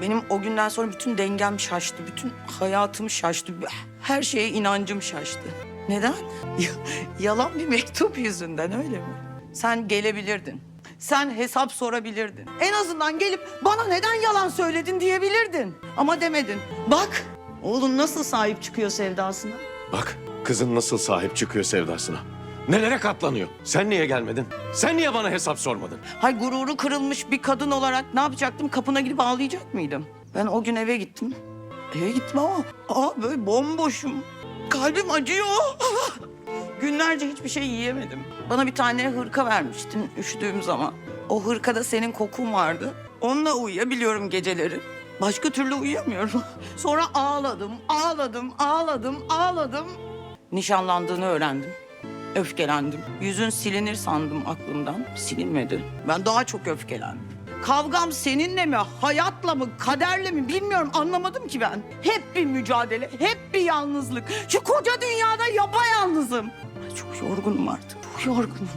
Benim o günden sonra bütün dengem şaştı. Bütün hayatım şaştı. Her şeye inancım şaştı. Neden? Ya- Yalan bir mektup yüzünden öyle mi? Sen gelebilirdin. Sen hesap sorabilirdin. En azından gelip bana neden yalan söyledin diyebilirdin. Ama demedin. Bak oğlun nasıl sahip çıkıyor sevdasına. Bak kızın nasıl sahip çıkıyor sevdasına. Nelere katlanıyor. Sen niye gelmedin? Sen niye bana hesap sormadın? Hay gururu kırılmış bir kadın olarak ne yapacaktım? Kapına gidip ağlayacak mıydım? Ben o gün eve gittim. Eve gittim ama aa böyle bomboşum. Kalbim acıyor. Günlerce hiçbir şey yiyemedim. Bana bir tane hırka vermiştin üşüdüğüm zaman. O hırkada senin kokun vardı. Onunla uyuyabiliyorum geceleri. Başka türlü uyuyamıyorum. Sonra ağladım, ağladım, ağladım, ağladım. Nişanlandığını öğrendim. Öfkelendim. Yüzün silinir sandım aklımdan. Silinmedi. Ben daha çok öfkelendim. Kavgam seninle mi, hayatla mı, kaderle mi bilmiyorum anlamadım ki ben. Hep bir mücadele, hep bir yalnızlık. Şu koca dünyada yapayalnızım. Ay, Çok yorgunum artık, çok yorgunum.